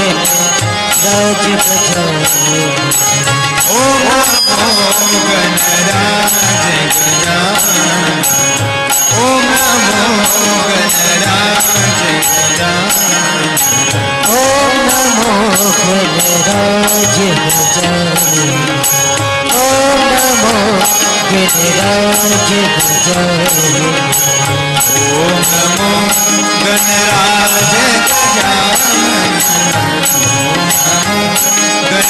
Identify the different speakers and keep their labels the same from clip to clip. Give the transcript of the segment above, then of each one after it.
Speaker 1: गणराज
Speaker 2: गजाय ॐ नमो गणराज
Speaker 1: गजानन ॐ नमो गणराज गजानन
Speaker 2: ॐ नमो गणराज गजाय ॐ नमो गणराज गजाय
Speaker 1: ॐ नमो गणराज गजानन गणराज गजानन ॐ नमो गणराज गजानन ॐ नमो गणराज गजानन ॐ नमो गणराज गजानन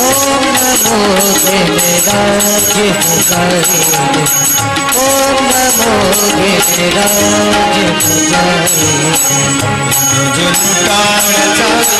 Speaker 1: ओम नमो गिरिराज गजानन
Speaker 2: ॐ नमो गिरिराज गजाय ॐ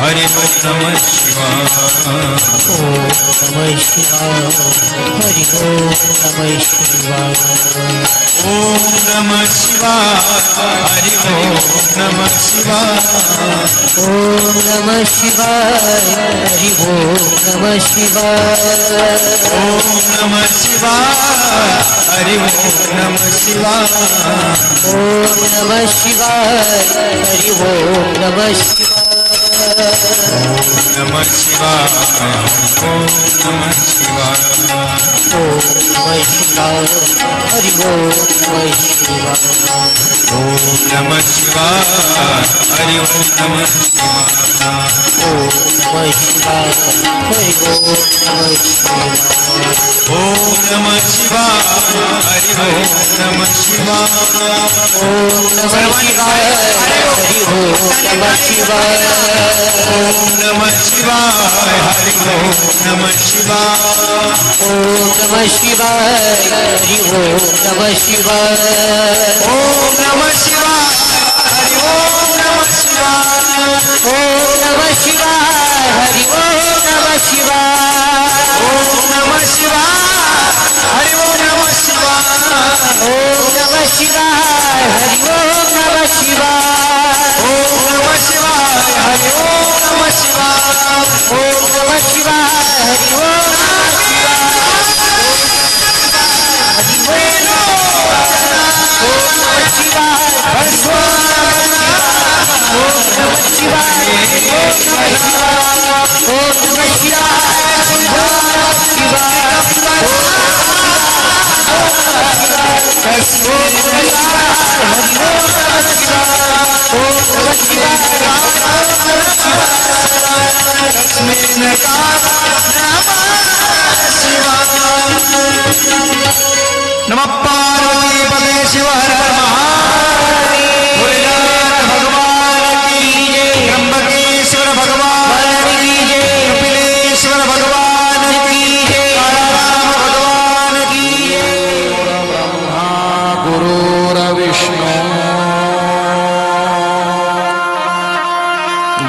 Speaker 1: हरि ओम नमः शिवाय
Speaker 2: ॐ नमः शिवाय हरि ॐ नमः शिवाय
Speaker 1: ओम नमः शिवाय हरि ओम नमः शिवाय
Speaker 2: ॐ नमः शिवाय हरि
Speaker 1: ओम नमः शिवाय ओम नमः शिवाय
Speaker 2: हरि
Speaker 1: ओम नमः शिवाय
Speaker 2: ॐ नमः शिवाय हरि ॐ नमः शिवाय
Speaker 1: नमः शिवाय ओम नम शिवाय
Speaker 2: ॐ नमः शिवाय हरि ॐ नमः शिवाय
Speaker 1: ओम नमः शिवाय हरि ओम नमः शिवाय ओम नमः शिवाय हरि
Speaker 2: ॐ नमः शिवाय
Speaker 1: ओम नमः शिवाय. हरि ओम नमः शिवाय
Speaker 2: ॐ नमः शिवाय हरि ॐ नमः शिवाय
Speaker 1: ओम नमः शिवाय हरि ओम नमः शिवाय
Speaker 2: ॐ नमः शिवाय हरि ॐ नमः शिवाय
Speaker 1: ओम नम शिवाय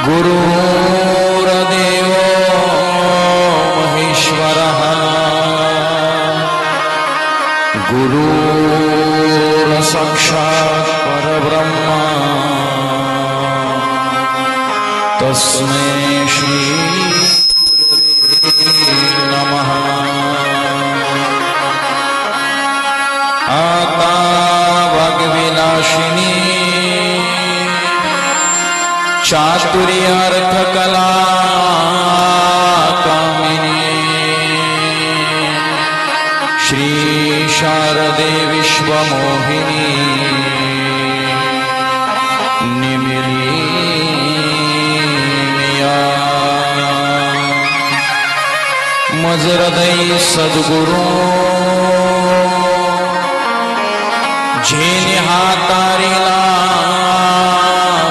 Speaker 3: गुरुर्देव महेश्वरः। गुरुर्साक्षात् परब्रह्मा। तस्मै सद्गुरु। जेने हातारीला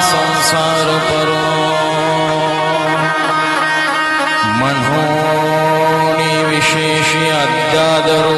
Speaker 3: संसार परो। म्हणून विशेष अद्यादरो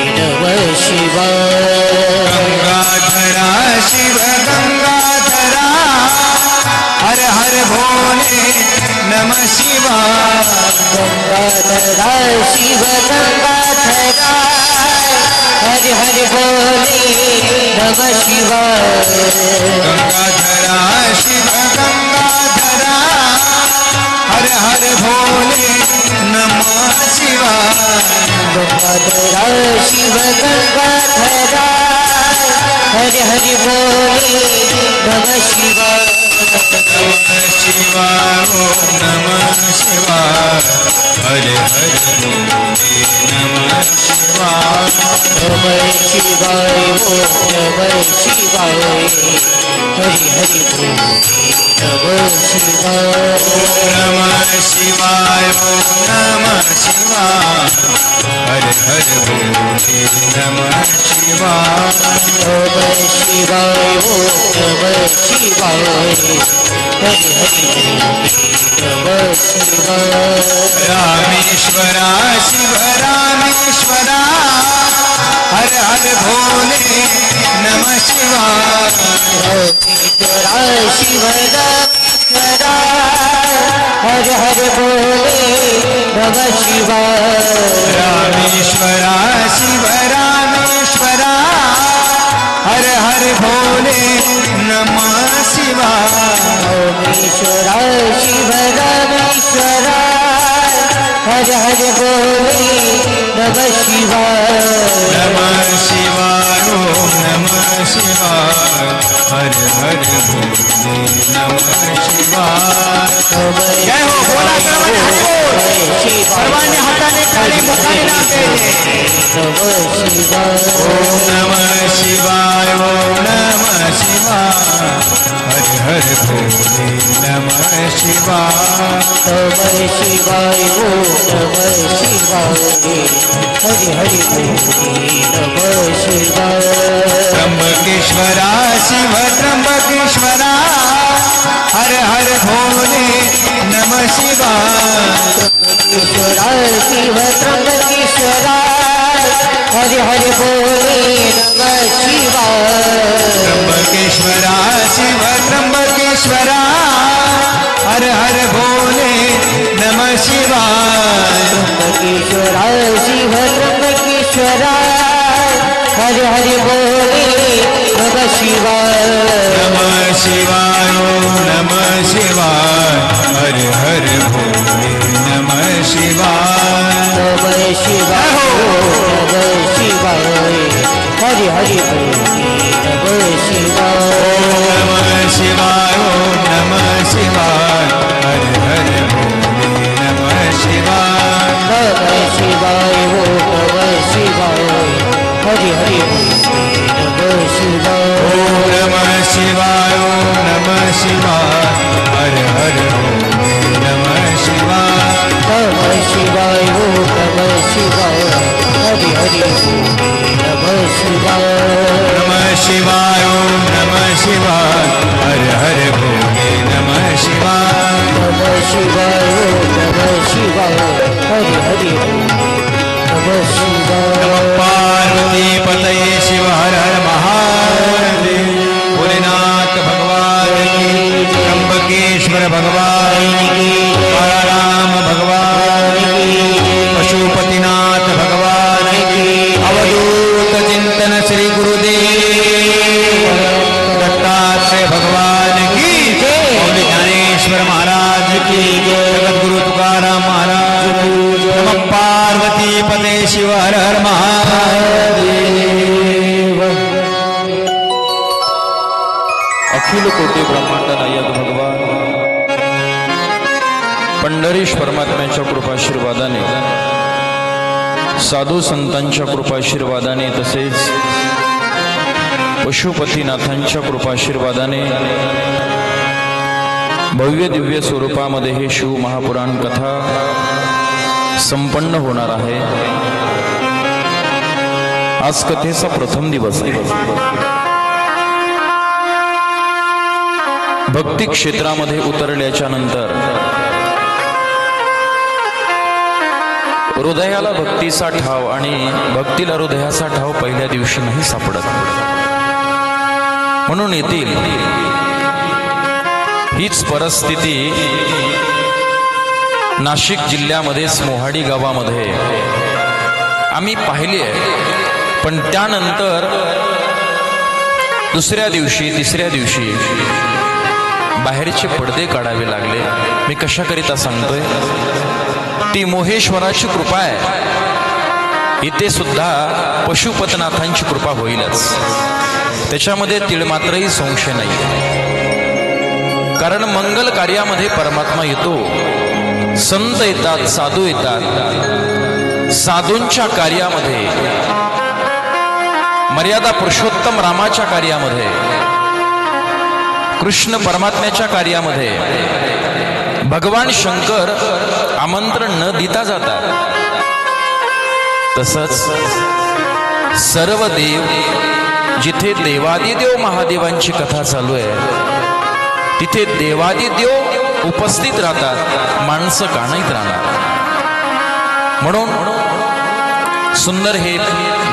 Speaker 2: नमः शिवाय
Speaker 1: गंगाधरा शिव गंगाधरा हर हर भोले नमः शिवाय
Speaker 2: गंगाधरा शिव गंगाधरा हरि हरि बोले नमः शिवाय
Speaker 1: गंगाधरा शिव गंगाधरा
Speaker 2: शिव गंगाधरा हरि हरि बोले नम शिवाय
Speaker 1: नमः शिवाय नम नमः शिवाय
Speaker 2: हर हर
Speaker 1: भोले नमः शिवाय
Speaker 2: नमः शिवाय ओम नमः शिवाय हरि हरि
Speaker 1: रामेश्वरा, शिव रामेश्वरा, हर हर भोले नमः शिवाय।
Speaker 2: शिव रामेश्वरा हरि हरि बोले नमः शिवाय
Speaker 1: रामेश्वरा, शिव रामेश्वरा, हर हर भोले नमः
Speaker 2: ओमेश्वरा शिव रामेश्वरा हर हर बोले नमः शिवाय।
Speaker 1: नमः शिवाय ॐ नमः शिवाय हर हर भोले नमः
Speaker 2: नमः
Speaker 1: जय हो बोला सर्वांनी हाताने मुखाने
Speaker 2: नमः शिवाय।
Speaker 1: ओम नमः शिवाय ओम नमः शिवाय। हर हर भोले नमः शिवाय
Speaker 2: नमः शिवाय ओम नमः शिवाय हरि हरि बोले नमः शिवाय
Speaker 1: त्र्यंबकेश्वरा शिव त्र्यंबकेश्वरा हर हर भोले नमः
Speaker 2: ईश्वरा शिव त्र्यंबकेश्वरा हरि हरि बोले नमः शिव
Speaker 1: त्र्यंबकेश्वरा ब्रह्मकिश्वरा शिव ब्रह्मकिश्वरा हरे हर बोले नमः शिवाय।
Speaker 2: नमः शिवाय नम शिवाय। हर हर भोले नम शिवाय।
Speaker 1: नमः शिवाय नमः शिवाय। हर हर भोले नमः शिवाय।
Speaker 2: नम शिवाय नम शिवाय। नम शिवाय हो नम शिवाय हरि हरि नम शिवाय
Speaker 1: ओम नम शिवाय ओम नम शिवाय हर हर नम शिवाय
Speaker 2: नम शिवाय हो नम शिवाय हरि हरि नम शिवाय
Speaker 1: नम शिवाय ओम नम शिवाय हर हर भोगे नम शिवाय
Speaker 2: नम शिवाय नम शिवाय हरि हरि नमः शिवाय
Speaker 1: पार्वती पतये शिव हर हर महादेव। भोलेनाथ भगवान की त्र्यंबकेश्वर भगवान की राम भगवान की पशुपतिनाथ भगवान की अवधूत चिंतन श्री गुरुदेव। परमेश्वर हर हर महादेव।
Speaker 3: अखिल कोटी ब्रह्मांड नायक भगवान। पंढरीश परमात्म्याच्या कृपाशीर्वादाने साधू संतांच्या कृपाशीर्वादाने तसेच पशुपतीनाथांच्या कृपाशीर्वादाने भव्य दिव्य स्वरूपामध्ये हे शिव महापुराण कथा संपन्न होणार आहे. आज कथेचा प्रथम दिवस भक्ती क्षेत्रामध्ये उतरल्याच्या नंतर हृदयाला भक्तीचा ठाव आणि भक्तीला हृदयाचा ठाव पहिल्या दिवशी नाही सापडत. म्हणून येथील हीच परिस्थिती नाशिक जिल्ह्यामध्येच मोहाडी गावामध्ये. आम्ही पाहिली आहे. पण त्यानंतर दुसऱ्या दिवशी तिसऱ्या दिवशी बाहेरचे पडदे काढावे लागले. मी कशाकरिता सांगतोय? ती मोहेश्वराची कृपा आहे. इथे सुद्धा पशुपतनाथांची कृपा होईलच. त्याच्यामध्ये तिळमात्रही संशय नाही. कारण मंगल कार्यामध्ये परमात्मा येतो. संत येतात साधू येतात. साधूंच्या कार्यामध्ये मर्यादा पुरुषोत्तम रामाच्या कार्यामध्ये कृष्ण परमात्म्याच्या कार्यामध्ये भगवान शंकर आमंत्रण न देता जातात. तसंच सर्व देव जिथे देवादिदेव महादेवांची कथा चालू आहे तिथे देवादिदेव उपस्थित राहतात माणसं कानाईत राहणार. म्हणून सुंदर हे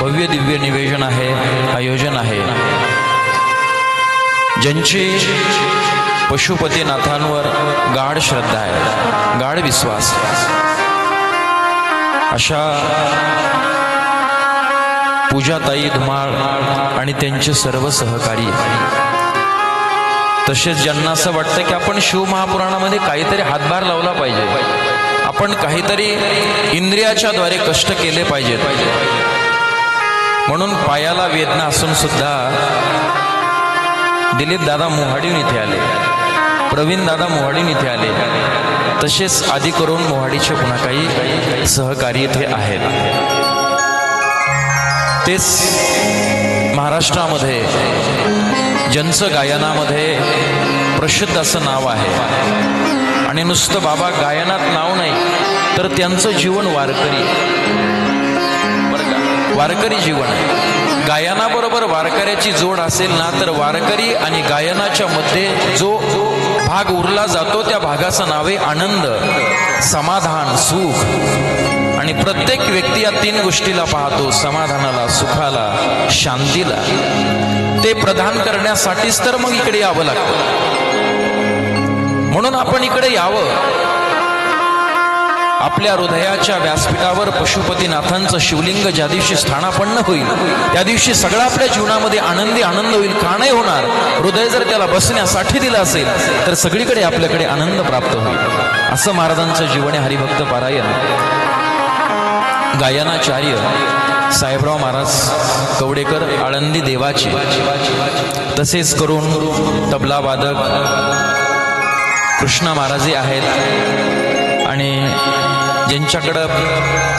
Speaker 3: भव्य दिव्य निवेदन आहे आयोजन आहे. ज्यांचे पशुपतीनाथांवर गाढ श्रद्धा आहे गाढ विश्वास. अशा पूजाताई धुमाळ आणि त्यांचे सर्व सहकारी तसेच ज्यांना असं वाटतं की आपण शिव महापुराणामध्ये काहीतरी हातभार लावला पाहिजे. आपण काहीतरी इंद्रियाच्या द्वारे कष्ट केले पाहिजेत. म्हणून पायाला वेदना असून सुद्धा दिलीप दादा मोहाडीहून इथे आले. प्रवीण दादा मोहाडीहून इथे आले. तसेच आधी करून मोहाडीचे पुन्हा काही सहकारी इथे आहेत. तेच महाराष्ट्रामध्ये ज्यांचं गायनामध्ये प्रसिद्ध असं नाव आहे. आणि नुसतं बाबा गायनात नाव नाही तर त्यांचं जीवन वारकरी. बरं का? वारकरी जीवन. आहे गायनाबरोबर वारकऱ्याची जोड असेल ना तर वारकरी आणि गायनाच्या मध्ये जो भाग उरला जातो त्या भागाचं नाव आहे आनंद समाधान सुख. आणि प्रत्येक व्यक्ती या तीन गोष्टीला पाहतो समाधानाला सुखाला शांतीला. ते प्रदान करण्यासाठीच तर मग इकडे यावं लागतं. म्हणून आपण इकडे यावं. आपल्या हृदयाच्या व्यासपीठावर पशुपतीनाथांचं शिवलिंग ज्या दिवशी स्थानापन्न होईल त्या दिवशी सगळा आपल्या जीवनामध्ये आनंदी आनंद होईल का नाही होणार. हृदय जर त्याला बसण्यासाठी दिलं असेल तर सगळीकडे आपल्याकडे आनंद प्राप्त होईल. असं महाराजांचं जीवन आहे हरिभक्त पारायण. गायनाचार्य साहेबराव महाराज कवडेकर आळंदी देवाचे. तसेच करून तबला वादक कृष्णा महाराजे आहेत आणि ज्यांच्याकडं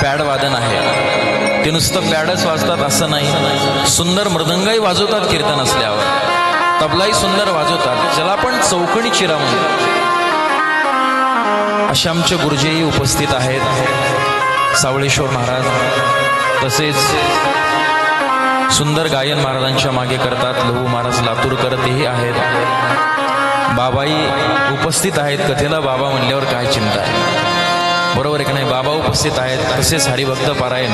Speaker 3: पॅड वादन आहे. ते नुसतं पॅडच वाजतात असं नाही. सुंदर मृदंगही वाजवतात कीर्तन असल्यावर. तबलाही सुंदर वाजवतात. ज्याला आपण चौकणी चिरा म्हणतो असे आमचे गुरुजीही उपस्थित आहेत. सावळेश्वर महाराज. तसेच सुंदर गायन महाराजांच्या मागे करतात लहू महाराज लातूरकर तेही आहेत. बाबाई उपस्थित आहेत. कथेला बाबा म्हणल्यावर काय चिंता आहे? बरोबर एक नाही? बाबा उपस्थित आहेत. तसेच हरिभक्त पारायण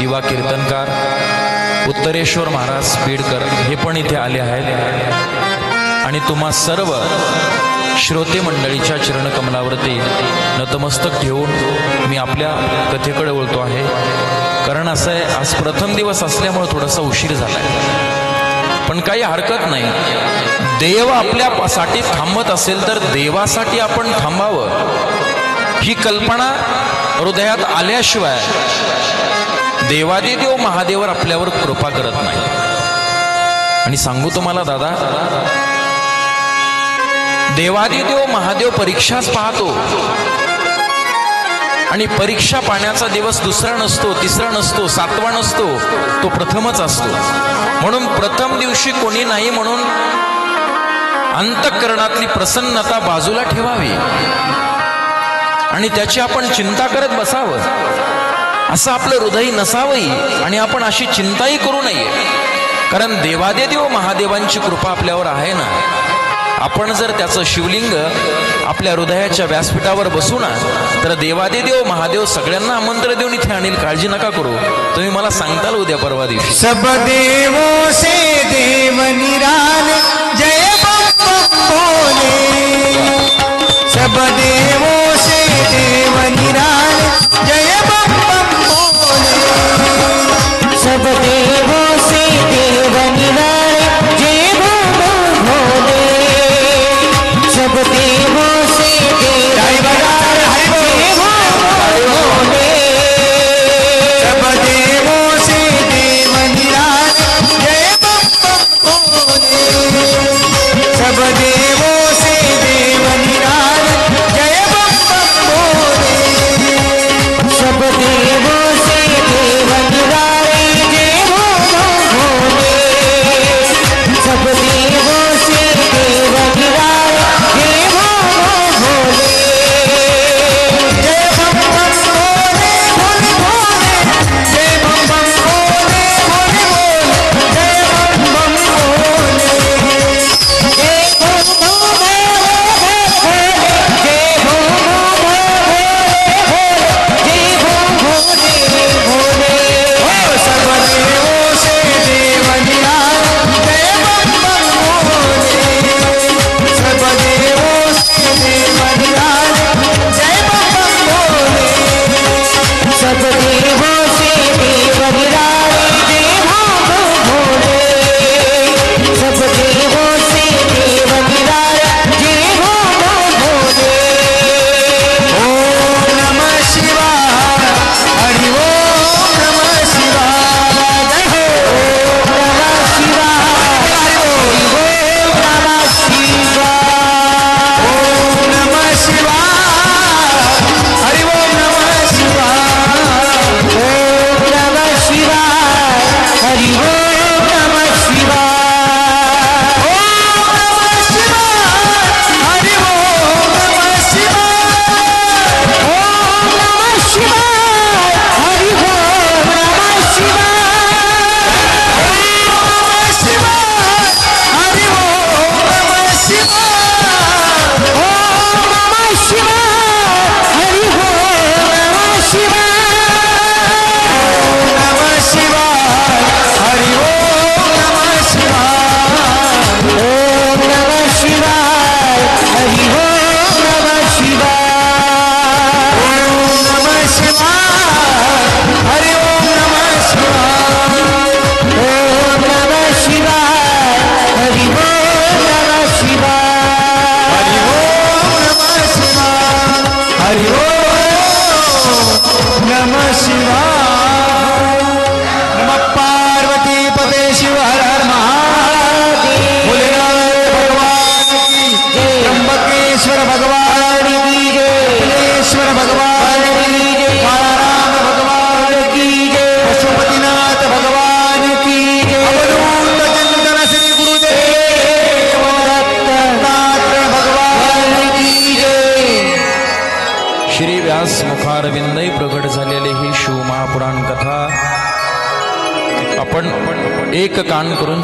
Speaker 3: युवा कीर्तनकार उत्तरेश्वर महाराज बीडकर हे पण इथे आले आहेत. आणि तुम्हा सर्व श्रोते मंडळीच्या चरणकमलावरती नतमस्तक ठेवून मी आपल्या कथेकडे वळतो आहे. कारण असं आहे आज प्रथम दिवस असल्यामुळे थोडासा उशीर झाला आहे पण काही हरकत नाही. देव आपल्यासाठी थांबत असेल तर देवासाठी आपण थांबावं. ही कल्पना हृदयात आल्याशिवाय देवादिदेव महादेवर आपल्यावर कृपा करत नाही. आणि सांगू तुम्हाला दादा देवादिदेव महादेव परीक्षाच पाहतो. आणि परीक्षा पाण्याचा दिवस दुसरा नसतो तिसरा नसतो सातवा नसतो तो प्रथमच असतो. म्हणून प्रथम दिवशी कोणी नाही म्हणून अंतःकरणातली प्रसन्नता बाजूला ठेवावी. आणि त्याची आपण चिंता करत बसावं. असं आपलं हृदय नसावंही आणि आपण अशी चिंताही करू नये. कारण देवादेदेव महादेवांची कृपा आपल्यावर आहे ना? आपण जर त्याचं शिवलिंग आपल्या हृदयाच्या व्यासपीठावर बसू ना तर देवादेदेव महादेव सगळ्यांना आमंत्रण देऊन इथे आणील. काळजी नका करू. तुम्ही मला सांगताल उद्या परवा दिवशी.
Speaker 1: सब देवों से देव निराल जय सब देवो से देव निराल जय
Speaker 2: सब देव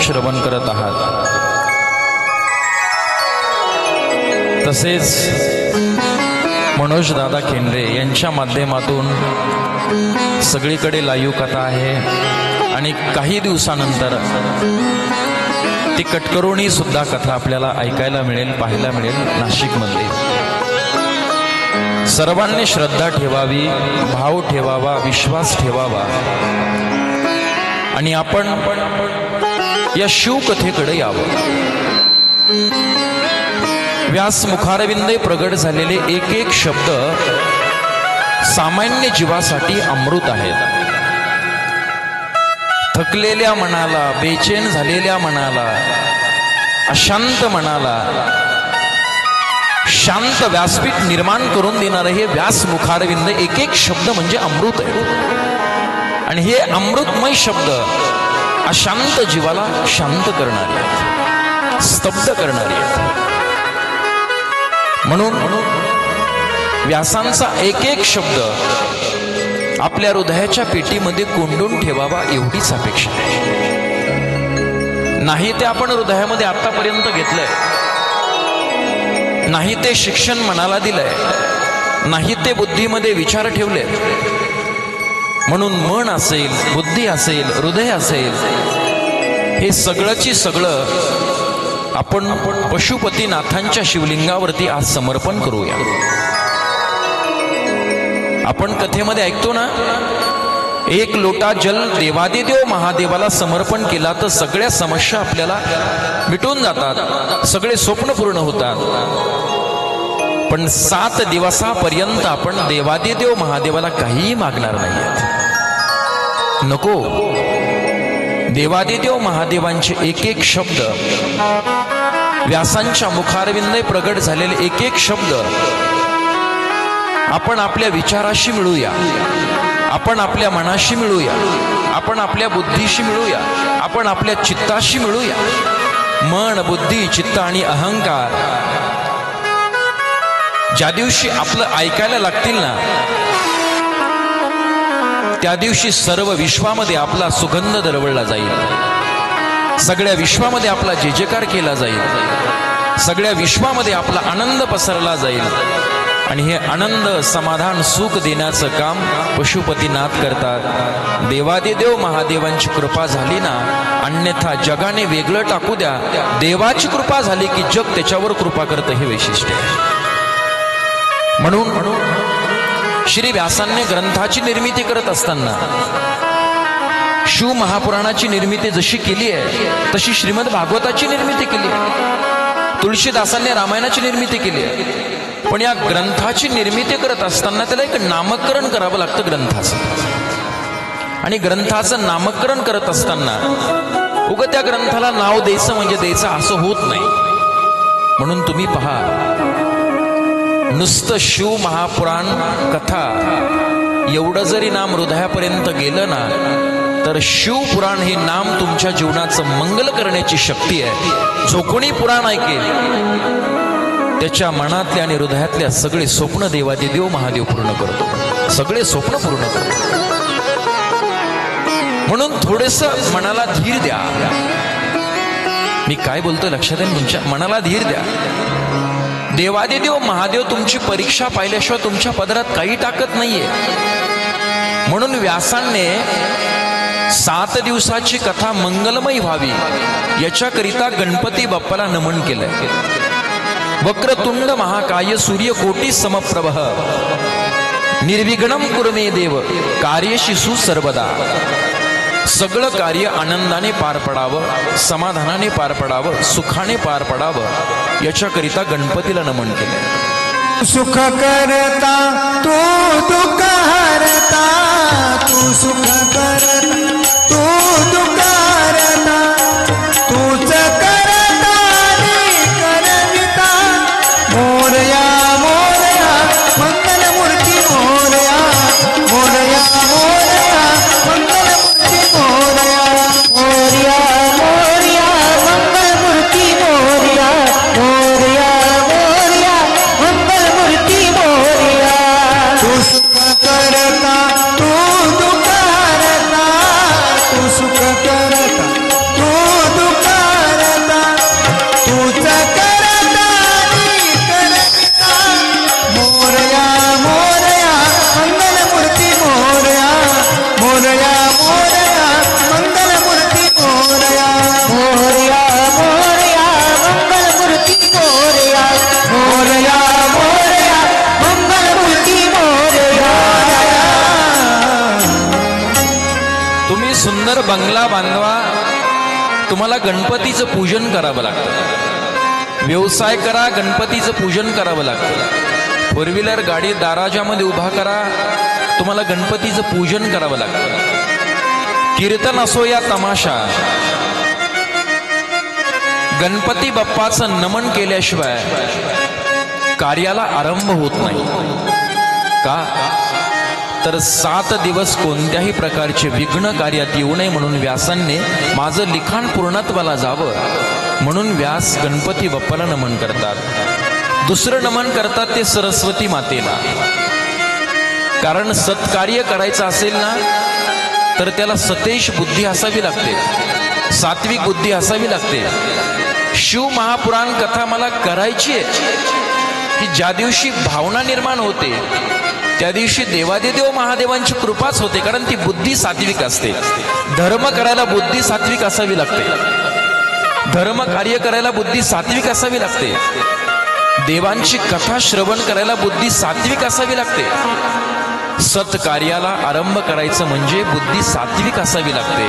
Speaker 3: श्रवण करत आहात. तसेच मनोज दादा यांच्या माध्यमातून सगळीकडे लाईव्ह कथा आहे आणि काही दिवसानंतर ती कटकरोणी सुद्धा कथा आपल्याला ऐकायला मिळेल पाहायला मिळेल नाशिकमध्ये. सर्वांनी श्रद्धा ठेवावी भाव ठेवावा विश्वास ठेवावा. आणि आपण या शिवकथेकडे यावं. व्यास मुखारविंदे प्रगट झालेले एक एक शब्द सामान्य जीवासाठी अमृत आहेत. थकलेल्या मनाला बेचैन झालेल्या मनाला अशांत मनाला शांत व्यासपीठ निर्माण करून देणारं हे व्यास मुखारविंद एक एक शब्द म्हणजे अमृत आहे. आणि हे अमृतमय शब्द अशांत जीवाला शांत करणारी आहेत. स्तब्ध करणारी आहेत. म्हणून व्यासांचा एक एक शब्द आपल्या हृदयाच्या पेटीमध्ये कोंडून ठेवावा एवढीच अपेक्षा आहे. नाही ते आपण हृदयामध्ये आतापर्यंत घेतलंय. नाही ते शिक्षण मनाला दिलंय. नाही ते बुद्धीमध्ये विचार ठेवले म्हणून मन असेल बुद्धी असेल हृदय असेल हे सगळंची सगळं आपण पशुपतीनाथांच्या शिवलिंगावरती आज समर्पण करूया. आपण कथेमध्ये ऐकतो ना एक लोटा जल देवादिदेव महादेवाला समर्पण केला तर सगळ्या समस्या आपल्याला मिटून जातात सगळे स्वप्न पूर्ण होतात. पण सात दिवसापर्यंत आपण देवादिदेव महादेवाला काहीही मागणार नाही नको. देवादिदेव महादेवांचे एक एक शब्द. व्यासांच्या मुखारविंदे प्रगट झालेले एक एक शब्द. आपण आपल्या विचाराशी मिळूया. आपण आपल्या मनाशी मिळूया. आपण आपल्या बुद्धीशी मिळूया. आपण आपल्या चित्ताशी मिळूया. मन बुद्धी चित्त आणि अहंकार. ज्या दिवशी आपलं ऐकायला लागतील ना त्या दिवशी सर्व विश्वामध्ये आपला सुगंध दरवळला जाईल. सगळ्या विश्वामध्ये आपला जे जेकार केला जाईल. सगळ्या विश्वामध्ये आपला आनंद पसरला जाईल. आणि हे आनंद समाधान सुख देण्याचं काम पशुपतीनाथ करतात. देवादिदेव महादेवांची कृपा झाली ना अन्यथा जगाने वेगळं टाकू द्या. देवाची कृपा झाली की जग त्याच्यावर कृपा करतं हे वैशिष्ट्य म्हणून म्हणून श्री व्यासांनी ग्रंथाची निर्मिती करत असताना शिव महापुराणाची निर्मिती जशी केली आहे तशी श्रीमद भागवताची निर्मिती केली आहे. तुळशीदासांनी रामायणाची निर्मिती केली आहे. पण या ग्रंथाची निर्मिती करत असताना त्याला एक नामकरण करावं लागतं ग्रंथाचं. आणि ग्रंथाचं नामकरण करत असताना उग त्या ग्रंथाला नाव द्यायचं म्हणजे द्यायचं असं होत नाही. म्हणून तुम्ही पहा नुसतं शिव महापुराण कथा एवढं जरी नाम हृदयापर्यंत गेलं ना तर शिवपुराण हे नाम तुमच्या जीवनाचं मंगल करण्याची शक्ती आहे. जो कोणी पुराण ऐकेल त्याच्या मनातल्या आणि हृदयातल्या सगळे स्वप्न देवादिदेव महादेव पूर्ण करतो. सगळे स्वप्न पूर्ण करतो. म्हणून थोडस मनाला धीर द्या. मी काय बोलतो लक्षात आहे तुमच्या? मनाला धीर द्या. देवादिदेव महादेव तुमची परीक्षा पाहिल्याशिवाय तुमच्या पदरात काही टाकत नाहीये. म्हणून व्यासांनी सात दिवसाची कथा मंगलमय व्हावी याच्याकरिता गणपती बाप्पाला नमन केलंय. वक्रतुंड महाकाय सूर्यकोटी समप्रभ. निर्विघ्नम कुरमे देव कार्यशी सर्वदा. सगळं कार्य आनंदाने पार पडावं समाधानाने पार पडावं सुखाने पार पडावं याच्याकरिता गणपतीला नमन केलं.
Speaker 1: सुख करता तू दुःख हरता तू सुख करता तू दुःख
Speaker 3: गणपतीचं पूजन करावं लागतं. व्यवसाय करा गणपतीचं पूजन करावं लागतं. फोर व्हीलर गाडी दाराजामध्ये उभा करा. तुम्हाला गणपतीचं पूजन करावं लागतं. कीर्तन असो या तमाशा. गणपती बाप्पाचं नमन केल्याशिवाय कार्याला आरंभ होत नाही. का? तर सात दिवस कोणत्याही प्रकारचे विघ्न कार्यात येऊ नये म्हणून व्यासांनी माझं लिखाण पूर्णत्वाला जावं म्हणून व्यास गणपती बाप्पाला नमन करतात. दुसरं नमन करतात ते सरस्वती मातेला. कारण सत्कार्य करायचं असेल ना तर त्याला सतेश बुद्धी असावी लागते. सात्विक बुद्धी असावी लागते. शिव महापुराण कथा मला करायची आहे. की ज्या दिवशी भावना निर्माण होते त्या दिवशी देवादिदेव महादेवांची कृपाच होते कारण ती बुद्धी सात्विक असते. धर्म करायला बुद्धी सात्विक असावी लागते. धर्म कार्य करायला बुद्धी सात्विक असावी लागते. देवांची कथा श्रवण करायला बुद्धी सात्विक असावी लागते. सत्कार्याला आरंभ करायचं म्हणजे बुद्धी सात्विक असावी लागते.